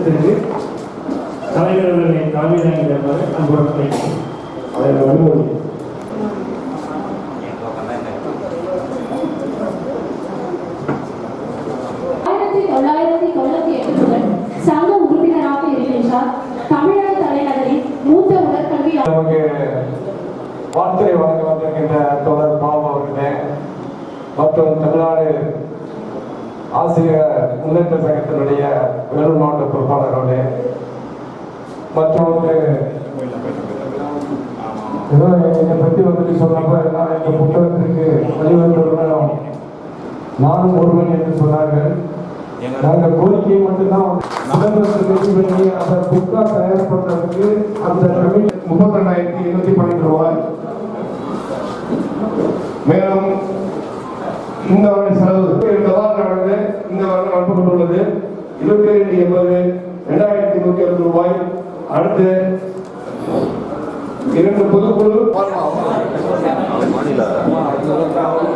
கூட்டத்திற்கு தலைவர் அவர்களை தலைமை தாங்கியிருப்பார் அன்புடன் அழைக்கிறேன். அதற்கு அனுமதி ஆயிரத்தி தொள்ளாயிரத்தி தொண்ணூத்தி எட்டு முதல் சங்க உறுப்பினராக இருக்கின்றார் தமிழக தலைநகரின் மூத்த உடற்கல்வி நமக்கு வார்த்தை வழங்க வந்திருக்கின்ற தோழர் பாபு அவர்களே மற்றும் தமிழ்நாடு ஆசிரியர் முன்னேற்ற சங்கத்தினுடைய வந்து ஏதோ என்னை பற்றி வந்துட்டு சொன்னப்ப நான் இந்த புத்தகத்திற்கு வழிவகுத்துள்ளோம் நானும் ஒருவன் என்று சொன்னார்கள். நாங்கள் கோரிக்கையை மட்டும்தான் ரெடி பண்ணி அந்த புக்கா தயார் பண்றதுக்கு அந்த கமிட்டி முப்பத்தி ரெண்டாயிரத்தி பன்னெண்டு ரூபாய். மேலும் இந்த வருட செலவு வாரம் நடந்து இந்த வருடம் அனுப்பப்பட்டுள்ளது இருபத்தி ரெண்டு எண்பது ரெண்டாயிரத்தி நூத்தி அறுபது ரூபாய். அடுத்து இரண்டு பொதுக்குழு. மாநில